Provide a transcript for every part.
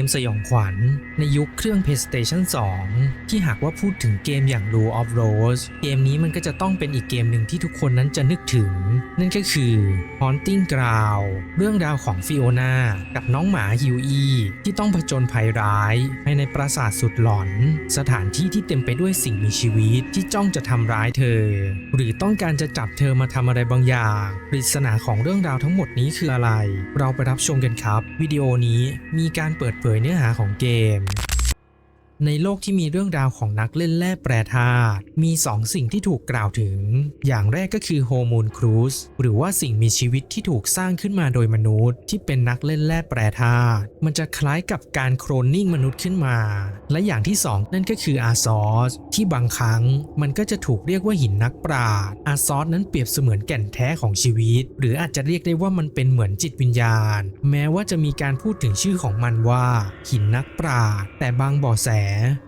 เกมสยองขวัญ ในยุคเครื่อง PlayStation 2 ที่หากว่าพูดถึงเกมอย่าง Rule of Rose เกมนี้มันก็จะต้องเป็นอีกเกมหนึ่งที่ทุกคนนั้นจะนึกถึง นั่นก็คือ Haunting Ground เรื่องราวของฟิโอนากับน้องหมาฮิวอีที่ต้องผจญภัยร้ายภายในปราสาทสุดหลอน สถานที่ที่เต็มไปด้วยสิ่งมีชีวิตที่จ้องจะทำร้ายเธอ หรือต้องการจะจับเธอมาทำอะไรบางอย่างปริศนาของเรื่องราวทั้งหมดนี้คืออะไร เราไปรับชมกันครับ วิดีโอนี้มีการเปิดเผยเนื้อหาของเกม ในโลกที่มีเรื่องราวของนักเล่นแร่แปรธาตุมีสองสิ่งที่ถูกกล่าวถึง อย่างแรกก็คือโฮมูนครูสหรือว่าสิ่งมีชีวิตที่ถูกสร้างขึ้นมาโดยมนุษย์ ที่เป็นนักเล่นแร่แปรธาตุมันจะคล้ายกับการโครนนิ่งมนุษย์ขึ้นมา และอย่างที่สองนั่นก็คืออาซอสที่บางครั้งมันก็จะถูกเรียกว่าหินนักปราชญ์อาซอสนั้นเปรียบเสมือนแก่นแท้ของชีวิต หรืออาจจะเรียกได้ว่ามันเป็นเหมือนจิตวิญญาณ แม้ว่าจะมีการพูดถึงชื่อของมันว่า หินนักปราชญ์แต่บางบ่อแส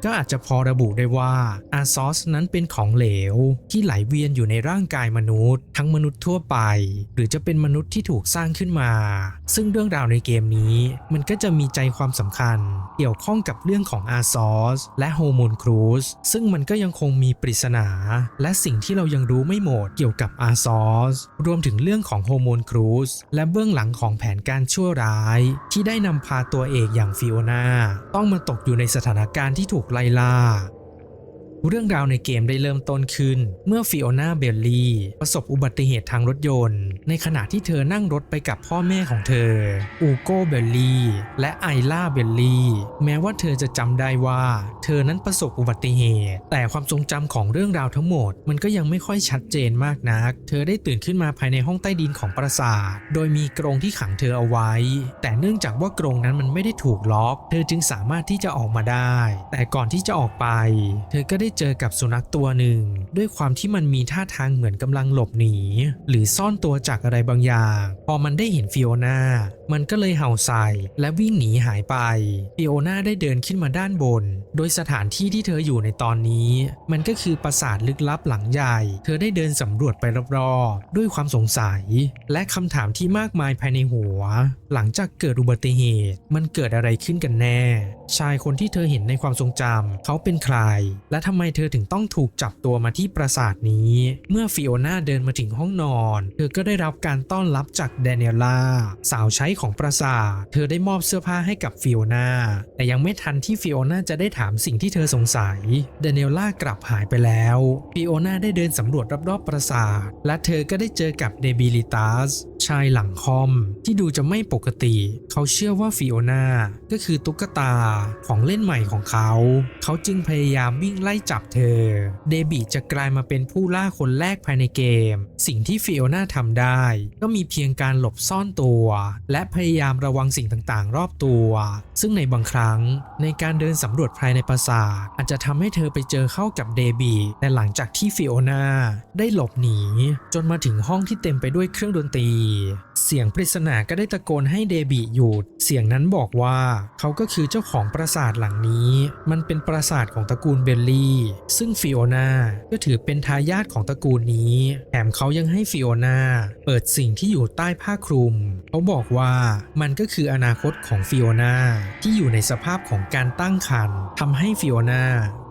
ก็อาจจะพอระบุได้ว่าอาซอสนั้นเป็นของเหลว ที่ไหลเวียนอยู่ในร่างกายมนุษย์ ทั้งมนุษย์ทั่วไป หรือจะเป็นมนุษย์ที่ถูกสร้างขึ้นมา ซึ่งเรื่องราวในเกมนี้มันก็จะมีใจความสำคัญ เกี่ยวข้องกับเรื่องของอาซอสและโฮมูนครูสซึ่งมันก็ยังคงมีปริศนา และสิ่งที่เรายังรู้ไม่หมดเกี่ยวกับอาซอสรวมถึงเรื่องของโฮมูนครูสและเบื้องหลังของแผนการชั่วร้าย ที่ได้นำพาตัวเอกอย่างฟิโอนาต้องมาตกอยู่ในสถานการณ์ที่ถูกไล่ล่า เรื่องราวในเกมได้เริ่มต้นขึ้น เมื่อฟิโอนาเบลลี่ ประสบอุบัติเหตุทางรถยนต์ ในขณะที่เธอนั่งรถไปกับพ่อแม่ของเธอ อูโกเบลลี่ และไอล่าเบลลี่ แม้ว่าเธอจะจำได้ว่า เธอนั้นประสบอุบัติเหตุ แต่ความทรงจำของเรื่องราวทั้งหมด มันก็ยังไม่ค่อยชัดเจนมากนัก เธอได้ตื่นขึ้นมาภายในห้องใต้ดินของปราสาท โดยมีกรงที่ขังเธอเอาไว้ แต่เนื่องจากว่ากรงนั้นมันไม่ได้ถูกล็อก เธอจึงสามารถที่จะออกมาได้ แต่ก่อนที่จะออกไป เธอก็ได้เจอกับสุนัขตัวหนึ่ง ด้วยความที่มันมีท่าทางเหมือนกำลังหลบหนี หรือซ่อนตัวจากอะไรบางอย่าง พอมันได้เห็นฟิโอนามันก็เลยเห่าใส่และวิ่งหนีหายไปฟิโอนาได้เดินขึ้นมาด้านบน โดยสถานที่ที่เธออยู่ในตอนนี้ มันก็คือปราสาทลึกลับหลังใหญ่ เธอได้เดินสำรวจไปรอบๆ ด้วยความสงสัย และคำถามที่มากมายภายในหัว หลังจากเกิดอุบัติเหตุ มันเกิดอะไรขึ้นกันแน่ ชายคนที่เธอเห็นในความทรงจำเขาเป็นใคร และทำไมเธอถึงต้องถูกจับตัวมาที่ปราสาทนี้ เมื่อฟิโอนาเดินมาถึงห้องนอน เธอก็ได้รับการต้อนรับจากแดเนียล่าสาวใช้ของปราสาท เธอได้มอบเสื้อผ้าให้กับฟิโอนาแต่ยังไม่ทันที่ฟิโอนาจะได้ถามสิ่งที่เธอสงสัย เดเนลล่ากลับหายไปแล้ว ฟิโอนาได้เดินสำรวจรอบๆปราสาท และเธอก็ได้เจอกับเดบิลิตัส ชายหลังคอมที่ดูจะไม่ปกติ เขาเชื่อว่าฟิโอนาก็คือตุ๊กตาของเล่นใหม่ของเขา เขาจึงพยายามวิ่งไล่จับเธอ เดบิจะกลายมาเป็นผู้ล่าคนแรกภายในเกม สิ่งที่ฟิโอนาทำได้ ก็มีเพียงการหลบซ่อนตัว และพยายามระวังสิ่งต่างๆ รอบตัว ซึ่งในบางครั้งในการเดินสำรวจภายในปราสาทอาจจะทำให้เธอไปเจอเข้ากับเดบิแต่หลังจากที่ฟิโอนาได้หลบหนี จนมาถึงห้องที่เต็มไปด้วยเครื่องดนตรีเสียงปริศนาก็ได้ตะโกนให้เดบิหยุด เสียงนั้นบอกว่าเขาก็คือเจ้าของปราสาทหลังนี้ มันเป็นปราสาทของตระกูลเบลลี่ ซึ่งฟิโอนาก็ถือเป็นทายาทของตระกูลนี้ แถมเขายังให้ฟิโอนาเปิดสิ่งที่อยู่ใต้ผ้าคลุม เขาบอกว่ามันก็คืออนาคตของฟิโอนาที่อยู่ในสภาพของการตั้งครรภ์ทำให้ฟิโอนา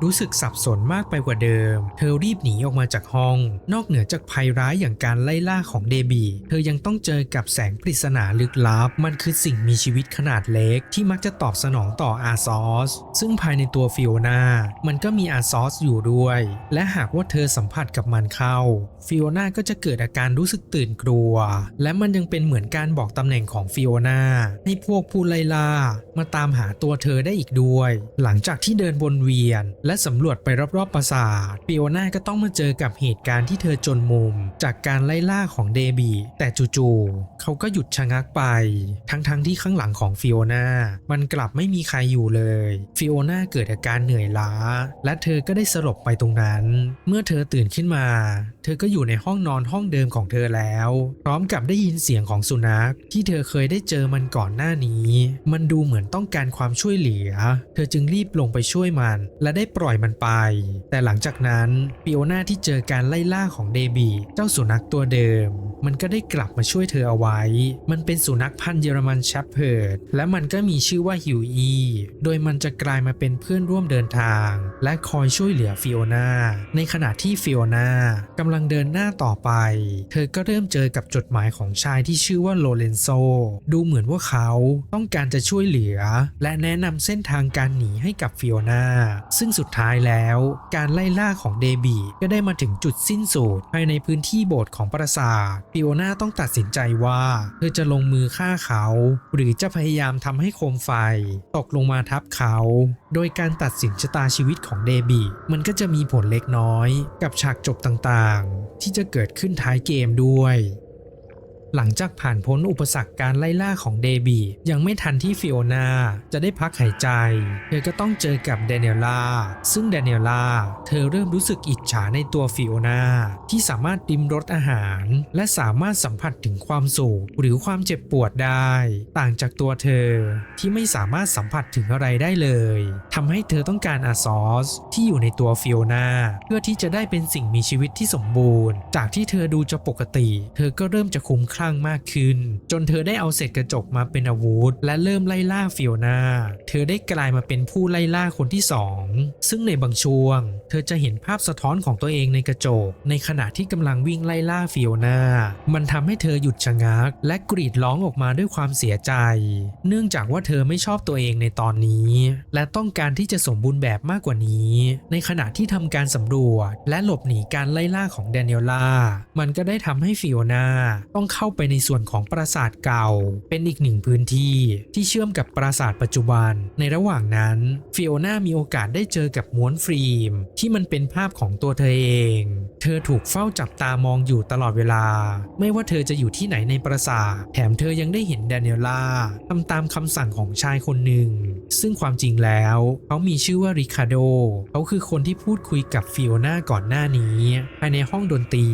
รู้สึกสับสนมากไปกว่าเดิม เธอรีบหนีออกมาจากห้อง นอกเหนือจากภัยร้ายอย่างการไล่ล่าของเดบี เธอยังต้องเจอกับแสงปริศนาลึกลับ มันคือสิ่งมีชีวิตขนาดเล็ก ที่มักจะตอบสนองต่ออาซอส ซึ่งภายในตัวฟิโอนามันก็มีอาซอสอยู่ด้วย และหากว่าเธอสัมผัสกับมันเข้า ฟิโอนาก็จะเกิดอาการรู้สึกตื่นกลัว และมันยังเป็นเหมือนการบอกตำแหน่งของฟิโอนาให้พวกผู้ไล่ล่ามาตามหาตัวเธอได้อีกด้วย หลังจากที่เดินวนเวียนและและสำรวจไปรอบๆปราสาทฟิโอนาก็ต้องมาเจอกับเหตุการณ์ที่เธอจนมุม จากการไล่ล่าของเดบีแต่จู่ๆเขาก็หยุดชะงักไป ทั้งๆทที่ข้างหลังของฟิโอนามันกลับไม่มีใครอยู่เลยฟิโอนาเกิดอาการเหนื่อยล้า และเธอก็ได้สลบไปตรงนั้น เมื่อเธอตื่นขึ้นมา เธอก็อยู่ในห้องนอนห้องเดิมของเธอแล้ว พร้อมกับได้ยินเสียงของสุนัข ที่เธอเคยได้เจอมันก่อนหน้านี้ มันดูเหมือนต้องการความช่วยเหลือ เธอจึงรีบลงไปช่วยมัน และได้ปล่อยมันไป แต่หลังจากนั้นฟิโอนาที่เจอการไล่ล่าของเดบีเจ้าสุนัขตัวเดิม มันก็ได้กลับมาช่วยเธอเอาไว้ มันเป็นสุนัขพันธุ์เยอรมันแชปเพิร์ดและมันก็มีชื่อว่าฮิวอีโดยมันจะกลายมาเป็นเพื่อนร่วมเดินทาง และคอยช่วยเหลือฟิโอนาในขณะที่ฟิโอนากำลังเดินหน้าต่อไป เธอก็เริ่มเจอกับจดหมายของชายที่ชื่อว่าโลเรนโซ ดูเหมือนว่าเขาต้องการจะช่วยเหลือ และแนะนำเส้นทางการหนีให้กับฟิโอนาซึ่งสุดท้ายแล้ว การไล่ล่าของเดบีก็ได้มาถึงจุดสิ้นสุดภายในพื้นที่โบสถ์ของปราสาทฟิโอนาต้องตัดสินใจว่าเธอจะลงมือฆ่าเขา หรือจะพยายามทำให้โคมไฟ ตกลงมาทับเขา โดยการตัดสินชะตาชีวิตของเดบีมันก็จะมีผลเล็กน้อย กับฉากจบต่างๆ ที่จะเกิดขึ้นท้ายเกมด้วย หลังจากผ่านพ้นอุปสรรคการไล่ล่าของเดบียังไม่ทันที่ฟิโอนาจะได้พักหายใจ เธอก็ต้องเจอกับแดเนียล่าซึ่งแดเนียล่าเธอเริ่มรู้สึกอิจฉาในตัวฟิโอนาที่สามารถดิมรสอาหาร และสามารถสัมผัสถึงความสุขหรือความเจ็บปวดได้ ต่างจากตัวเธอที่ไม่สามารถสัมผัสถึงอะไรได้เลยทำให้เธอต้องการอาซอสที่อยู่ในตัวฟิโอนาเพื่อที่จะได้เป็นสิ่งมีชีวิตที่สมบูรณ์ จากที่เธอดูจะปกติ เธอก็เริ่มจะคุ้มคลั่งมากขึ้น จนเธอได้เอาเศษกระจกมาเป็นอาวุธ และเริ่มไล่ล่าฟิโอนาเธอได้กลายมาเป็นผู้ไล่ล่าคนที่สองซึ่งในบางช่วง เธอจะเห็นภาพสะท้อนของตัวเองในกระจก ในขณะที่กำลังวิ่งไล่ล่าฟิโอนามันทำให้เธอหยุดชะงัก และกรีดร้องออกมาด้วยความเสียใจ เนื่องจากว่าเธอไม่ชอบตัวเองในตอนนี้ และต้องการที่จะสมบูรณ์แบบมากกว่านี้ ในขณะที่ทำการสำรวจ และหลบหนีการไล่ล่าของแดเนียล่า มันก็ได้ทำให้ฟิโอนาต้องเข้าไปในส่วนของปราสาทเก่า เป็นอีกหนึ่งพื้นที่ที่เชื่อมกับปราสาทปัจจุบัน ในระหว่างนั้นฟิโอนามีโอกาสได้เจอกับม้วนฟิล์มที่มันเป็นภาพของตัวเธอเอง เธอถูกเฝ้าจับตามองอยู่ตลอดเวลา ไม่ว่าเธอจะอยู่ที่ไหนในปราสาท แถมเธอยังได้เห็นแดเนียล่าทำตามคำสั่งของชายคนหนึ่ง ซึ่งความจริงแล้วเขามีชื่อว่าริคาโด เขาคือคนที่พูดคุยกับฟิโอนาก่อนหน้านี้ภายในห้องดนตรี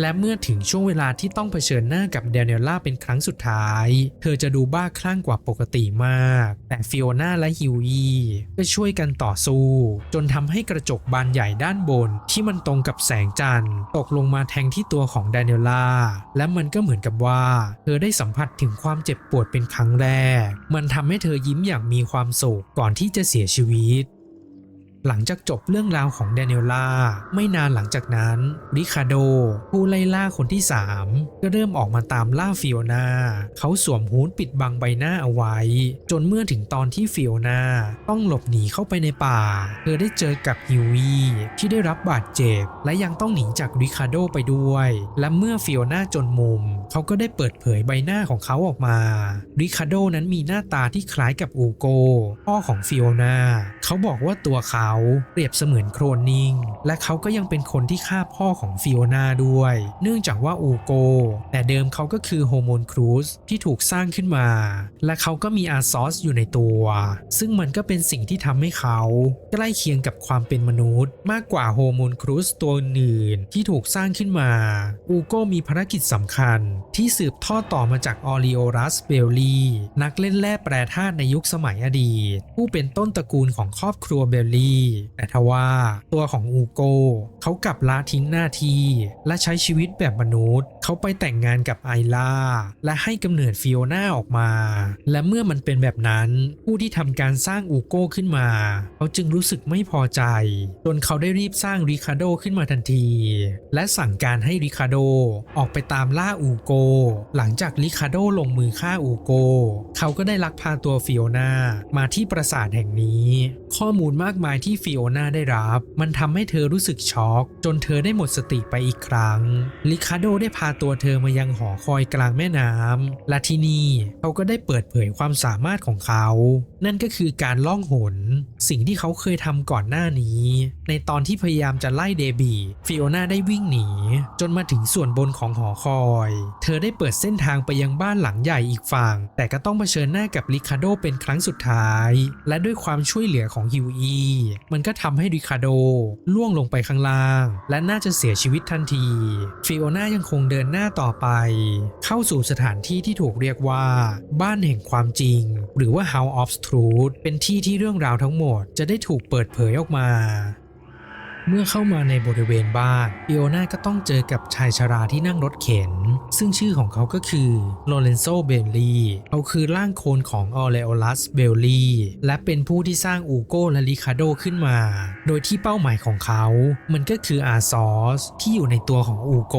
และเมื่อถึงช่วงเวลาที่ต้องเผชิญหน้ากับแดเนียล่าเป็นครั้งสุดท้าย เธอจะดูบ้าคลั่งกว่าปกติมาก แต่ฟิโอนาและฮิวอีก็ช่วยกันต่อสู้ จนทำให้กระจกบานใหญ่ด้านบน ที่มันตรงกับแสงจันทร์ ตกลงมาแทงที่ตัวของแดเนียล่า และมันก็เหมือนกับว่า เธอได้สัมผัสถึงความเจ็บปวดเป็นครั้งแรก มันทำให้เธอยิ้มอย่างมีความสุขก่อนที่จะเสียชีวิต หลังจากจบเรื่องราวของแดเนียล่าไม่นานหลังจากนั้นริคาโด ผู้ไล่ล่าคนที่ 3 ก็เริ่มออกมาตามล่าฟิโอนาเขาสวมฮูดปิดบังใบหน้าเอาไว้ จนเมื่อถึงตอนที่ฟิโอนาต้องหลบหนีเข้าไปในป่า เธอได้เจอกับฮิวีที่ได้รับบาดเจ็บ และยังต้องหนีจากริคาโดไปด้วย และเมื่อฟิโอนาจนมุม เขาก็ได้เปิดเผยใบหน้าของเขาออกมา ริคาโดนั้นมีหน้าตาที่คล้ายกับอูโก พ่อของฟิโอนาเขาบอกว่าตัวเขาเปรียบเสมือนโครนนิง และเขาก็ยังเป็นคนที่ฆ่าพ่อของฟิโอนาด้วย เนื่องจากว่าอูโก แต่เดิมเขาก็คือโฮโมนครูซที่ถูกสร้างขึ้นมา และเขาก็มีอาซอสอยู่ในตัว ซึ่งมันก็เป็นสิ่งที่ทำให้เขาใกล้เคียงกับความเป็นมนุษย์ มากกว่าโฮโมนครูซตัวอื่นที่ถูกสร้างขึ้นมา อูโกมีภารกิจสำคัญที่สืบทอดต่อมาจากออริโอรัสเบลลีนักเล่นแร่แปรธาตุในยุคสมัยอดีต ผู้เป็นต้นตระกูลของครอบครัวเบลลีแต่ทว่าตัวของอูโกเขากลับละทิ้งหน้าที่และใช้ชีวิตแบบมนุษย์ เขาไปแต่งงานกับไอล่าและให้กำเนิดฟิโอนาออกมา และเมื่อมันเป็นแบบนั้น ผู้ที่ทำการสร้างอูโกขึ้นมา เขาจึงรู้สึกไม่พอใจ จนเขาได้รีบสร้างริคาโดขึ้นมาทันที และสั่งการให้ริคาโดออกไปตามล่าอูโก หลังจากริคาโดลงมือฆ่าอูโก เขาก็ได้ลักพาตัวฟิโอนามาที่ปราสาทแห่งนี้ ข้อมูลมากมายที่ฟิโอนาได้รับ มันทำให้เธอรู้สึกช็อก จนเธอได้หมดสติไปอีกครั้งริคาโดได้พาตัวเธอมายังหอคอยกลางแม่น้ำและที่นี่เขาก็ได้เปิดเผยความสามารถของเขา นั่นก็คือการล่องหน สิ่งที่เขาเคยทำก่อนหน้านี้ ในตอนที่พยายามจะไล่เดบีฟิโอนาได้วิ่งหนี จนมาถึงส่วนบนของหอคอย เธอได้เปิดเส้นทางไปยังบ้านหลังใหญ่อีกฝั่ง แต่ก็ต้องเผชิญหน้ากับริคาโดเป็นครั้งสุดท้าย และด้วยความช่วยเหลือของฮิวอีมันก็ทำให้ริคาโดล่วงลงไปข้างล่าง และน่าจะเสียชีวิตทันทีฟิโอน่ายังคงเดินหน้าต่อไป เข้าสู่สถานที่ที่ถูกเรียกว่า บ้านแห่งความจริง หรือว่า House of Truth เป็นที่ที่เรื่องราวทั้งหมดจะได้ถูกเปิดเผยออกมา เมื่อเข้ามาในบริเวณบ้านฟิโอนาก็ต้องเจอกับชายชราที่นั่งรถเข็น ซึ่งชื่อของเขาก็คือโลเรนโซ เบลลีเขาคือร่างโคลนของออเลโอลัส เบลลีและเป็นผู้ที่สร้างอูโกและลิคาโดขึ้นมา โดยที่เป้าหมายของเขา มันก็คืออาซอสที่อยู่ในตัวของอูโก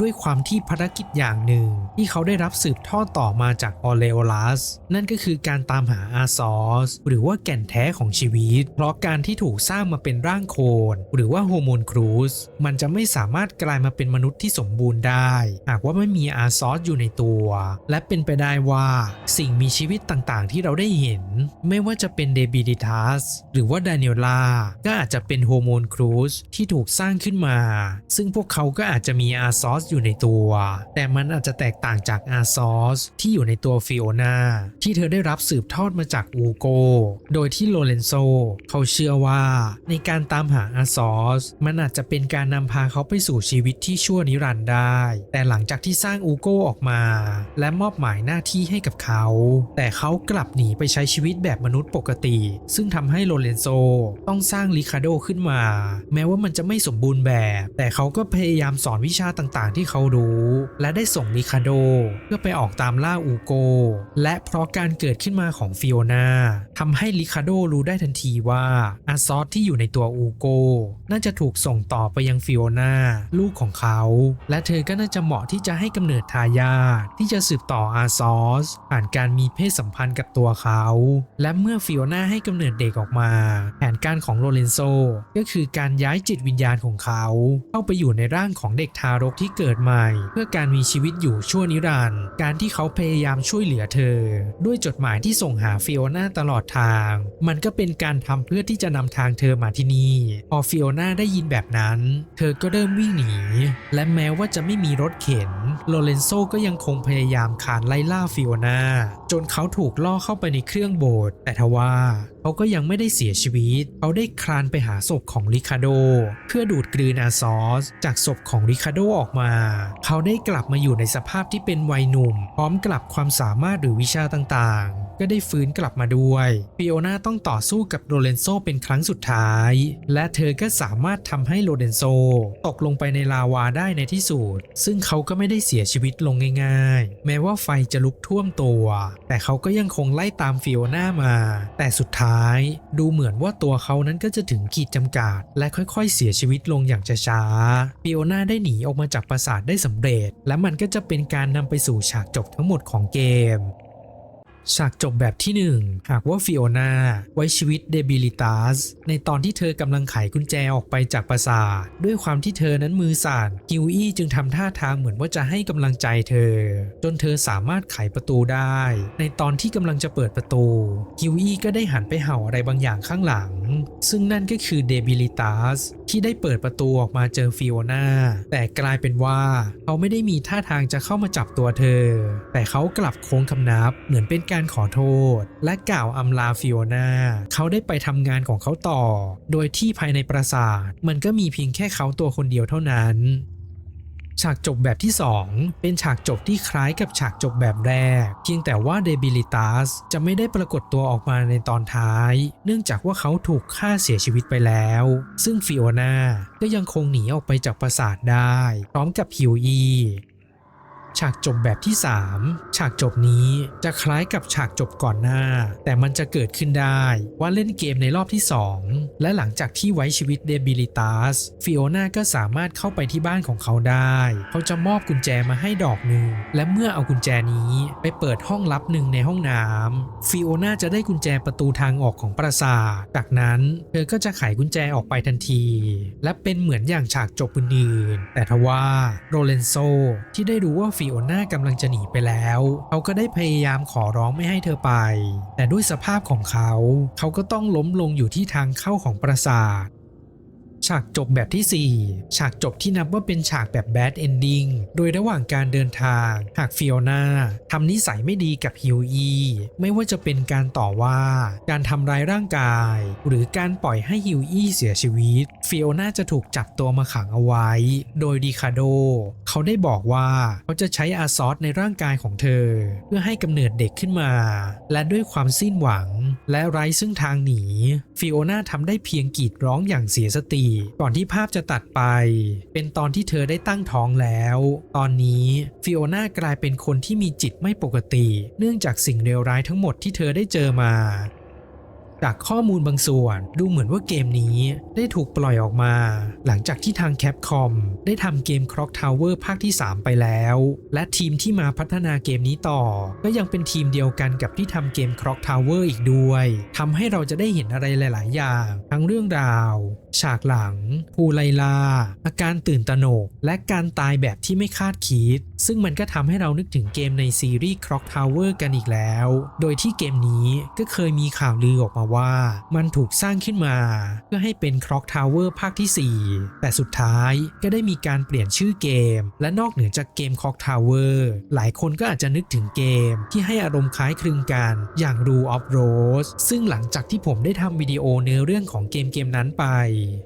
ด้วยความที่ภารกิจอย่างหนึ่ง ที่เขาได้รับสืบทอดต่อมาจากออเลโอลัส นั่นก็คือการตามหาอาซอสหรือว่าแก่นแท้ของชีวิต เพราะการที่ถูกสร้างมาเป็นร่างโคลนหรือว่าโฮโมนครูสมันจะไม่สามารถกลายมาเป็นมนุษย์ที่สมบูรณ์ได้ หากว่าไม่มีอาซอสอยู่ในตัว และเป็นไปได้ว่าสิ่งมีชีวิตต่างๆ ที่เราได้เห็น ไม่ว่าจะเป็นเดบิลิทัสหรือว่าดานิเอลาก็อาจจะเป็นโฮโมนครูสที่ถูกสร้างขึ้นมา ซึ่งพวกเขาก็อาจจะมีอาซอสอยู่ในตัว แต่มันอาจจะแตกต่างจากอาซอสที่อยู่ในตัวฟิโอนาที่เธอได้รับสืบทอดมาจากอูโก โดยที่โลเรนโซเขาเชื่อว่าในการตามหาอาซอสมันอาจจะเป็นการนำพาเขาไปสู่ชีวิตที่ชั่วนิรันดร์ได้ แต่หลังจากที่สร้างอูโกออกมา และมอบหมายหน้าที่ให้กับเขา แต่เขากลับหนีไปใช้ชีวิตแบบมนุษย์ปกติ ซึ่งทำให้โลเรนโซต้องสร้างลิคาโดขึ้นมา แม้ว่ามันจะไม่สมบูรณ์แบบ แต่เขาก็พยายามสอนวิชาต่างๆ ที่เขารู้ และได้ส่งลิคาโด เพื่อไปออกตามล่าอูโก และเพราะการเกิดขึ้นมาของฟิโอนาทำให้ลิคาโดรู้ได้ทันทีว่าอาซอสที่อยู่ในตัวอูโกน่าจะถูกส่งต่อไปยังฟิโอนาลูกของเขา และเธอก็น่าจะเหมาะที่จะให้กำเนิดทายาทที่จะสืบต่ออาซอสผ่านการมีเพศสัมพันธ์กับตัวเขา และเมื่อฟิโอนาให้กำเนิดเด็กออกมา แผนการของโลเรนโซก็คือการย้ายจิตวิญญาณของเขา เข้าไปอยู่ในร่างของเด็กทารกที่เกิดใหม่ เพื่อการมีชีวิตอยู่ชั่วนิรันดร์การที่เขาพยายามช่วยเหลือเธอ ด้วยจดหมายที่ส่งหาฟิโอนาตลอดทาง มันก็เป็นการทำเพื่อที่จะนำทางเธอมาที่นี่พอฟิโอโอนาได้ยินแบบนั้น เธอก็เริ่มวิ่งหนี และแม้ว่าจะไม่มีรถเข็น โลเรนโซก็ยังคงพยายามขานไล่ล่าฟิโอนาจนเขาถูกล่อเข้าไปในเครื่องโบสถ์แต่ทว่าเขาก็ยังไม่ได้เสียชีวิต เขาได้คลานไปหาศพของริคาโด เพื่อดูดกลืนอาซอส จากศพของริคาโดออกมา เขาได้กลับมาอยู่ในสภาพที่เป็นวัยหนุ่ม พร้อมกลับความสามารถหรือวิชาต่างๆ ก็ได้ฟื้นกลับมาด้วยฟิโอนาต้องต่อสู้กับโรเลนโซเป็นครั้งสุดท้าย และเธอก็สามารถทำให้โรเลนโซตกลงไปในลาวาได้ในที่สุดซึ่งเขาก็ไม่ได้เสียชีวิตลงง่าย ๆ แม้ว่าไฟจะลุกท่วมตัว แต่เขาก็ยังคงไล่ตามฟิโอนามา แต่สุดท้าย ดูเหมือนว่าตัวเขานั้นก็จะถึงขีดจำกัด และค่อยๆ เสียชีวิตลงอย่างช้าๆฟิโอนาได้หนีออกมาจากปราสาทได้สำเร็จ และมันก็จะเป็นการนำไปสู่ฉากจบทั้งหมดของเกม ฉากจบแบบที่ 1 หากว่าฟิโอนาไว้ชีวิตเดบิลิตัสในตอนที่เธอกำลังไขกุญแจออกไปจากปราสาทด้วยความที่เธอนั้นมือสั่นกิวอี้จึงทำท่าทางเหมือนว่าจะให้กำลังใจเธอ จนเธอสามารถไขประตูได้ ในตอนที่กำลังจะเปิดประตูกิวอี้ก็ได้หันไปเห่าอะไรบางอย่างข้างหลัง ซึ่งนั่นก็คือเดบิลิตัสที่ได้เปิดประตูออกมาเจอฟิโอนาแต่กลายเป็นว่าเขาไม่ได้มีท่าทางจะเข้ามาจับตัวเธอ แต่เขากลับโค้งคำนับเหมือนเป็นการการขอโทษ และกล่าวอำลาฟิโอนาเขาได้ไปทำงานของเขาต่อ โดยที่ภายในปราสาท มันก็มีเพียงแค่เขาตัวคนเดียวเท่านั้นฉากจบแบบที่ 2 เป็นฉากจบที่คล้ายกับฉากจบแบบแรก เพียงแต่ว่าเดบิลิตัสจะไม่ได้ปรากฏตัวออกมาในตอนท้าย เนื่องจากว่าเขาถูกฆ่าเสียชีวิตไปแล้ว ซึ่งฟิโอนาก็ยังคงหนีออกไปจากปราสาทได้ พร้อมกับฮิวอี ฉากจบแบบที่ 3 ฉากจบนี้จะคล้ายกับฉากจบก่อนหน้า แต่มันจะเกิดขึ้นได้ว่าเล่นเกมในรอบที่ 2 และหลังจากที่ไว้ชีวิตเดบิลิตัสฟิโอนาก็สามารถเข้าไปที่บ้านของเขาได้ เขาจะมอบกุญแจมาให้ดอกหนึ่ง และเมื่อเอากุญแจนี้ไปเปิดห้องลับหนึ่งในห้องน้ำฟิโอนาจะได้กุญแจประตูทางออกของปราสาท จากนั้นเธอก็จะไขกุญแจออกไปทันที และเป็นเหมือนอย่างฉากจบอื่นๆแต่ทว่าโรเลนโซที่ได้รู้ว่าฟิโอน่ากำลังจะหนีไปแล้ว เขาก็ได้พยายามขอร้องไม่ให้เธอไป แต่ด้วยสภาพของเขา เขาก็ต้องล้มลงอยู่ที่ทางเข้าของปราสาท ฉากจบแบบที่ 4 ฉากจบที่นับว่าเป็นฉากแบบ bad ending โดยระหว่างการเดินทาง หากฟิโอนาทำนิสัยไม่ดีกับฮิวอีไม่ว่าจะเป็นการต่อว่า การทำร้ายร่างกาย หรือการปล่อยให้ฮิวอีเสียชีวิต ฟิโอนาจะถูกจับตัวมาขังเอาไว้ โดยดีคาโด เขาได้บอกว่าเขาจะใช้อาซอสในร่างกายของเธอ เพื่อให้กำเนิดเด็กขึ้นมา และด้วยความสิ้นหวัง และไร้ซึ่งทางหนี ฟิโอนาทำได้เพียงกรีดร้องอย่างเสียสติก่อนที่ภาพจะตัดไป เป็นตอนที่เธอได้ตั้งท้องแล้ว ตอนนี้ฟิโอน่ากลายเป็นคนที่มีจิตไม่ปกติ เนื่องจากสิ่งเลวร้ายทั้งหมดที่เธอได้เจอมาจากข้อมูลบางส่วนดูเหมือนว่าเกมนี้ได้ถูกปล่อยออกมา หลังจากที่ทางแคปคอมได้ทำเกม Clock Tower ภาคที่ 3 ไปแล้ว และทีมที่มาพัฒนาเกมนี้ต่อ ก็ยังเป็นทีมเดียวกันกับที่ทำเกม Clock Tower อีกด้วยทำให้เราจะได้เห็นอะไรหลาย ๆ อย่าง ทั้งเรื่องราว ฉากหลังภูไลลา อาการตื่นตระหนก และการตายแบบที่ไม่คาดคิด ซึ่งมันก็ทำให้เรานึกถึงเกมในซีรีส์ Clock Tower กันอีกแล้ว โดยที่เกมนี้ก็เคยมีข่าวลือออกมาว่า มันถูกสร้างขึ้นมา เพื่อให้เป็น Clock Tower ภาคที่ 4 แต่สุดท้ายก็ได้มีการเปลี่ยนชื่อเกม และนอกเหนือจากเกม Clock Tower หลายคนก็อาจจะนึกถึงเกม ที่ให้อารมณ์คล้ายคลึงกันอย่าง Rule of Rose ซึ่งหลังจากที่ผมได้ทำวิดีโอเนื้อเรื่องของเกมเกมนั้นไป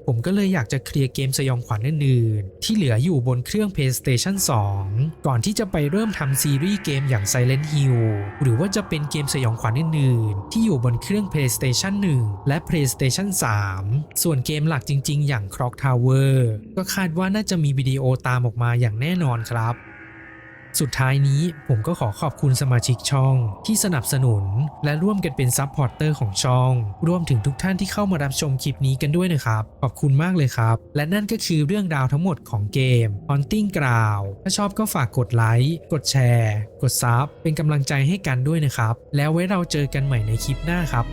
ผมก็เลยอยากจะเคลียร์เกมสยองขวัญอื่นๆที่เหลืออยู่บนเครื่อง PlayStation 2 ก่อนที่จะไปเริ่มทำซีรีส์เกมอย่าง Silent Hill หรือว่าจะเป็นเกมสยองขวัญอื่นๆที่อยู่บนเครื่อง PlayStation 1 และ PlayStation 3 ส่วนเกมหลักจริงๆ อย่าง Clock Tower ก็คาดว่าน่าจะมีวิดีโอตามออกมาอย่างแน่นอนครับ สุดท้ายนี้ผมก็ขอขอบคุณสมาชิกช่อง ที่สนับสนุน และร่วมกันเป็นซับพอร์เตอร์ของช่อง รวมถึงทุกท่านที่เข้ามารับชมคลิปนี้กันด้วยนะครับ ขอบคุณมากเลยครับ และนั่นก็คือเรื่องราวทั้งหมดของเกม Hunting Ground ถ้าชอบก็ฝากกดไลค์กดแชร์ กดซับเป็นกำลังใจให้กันด้วยนะครับ แล้วไว้เราเจอกันใหม่ในคลิปหน้าครับ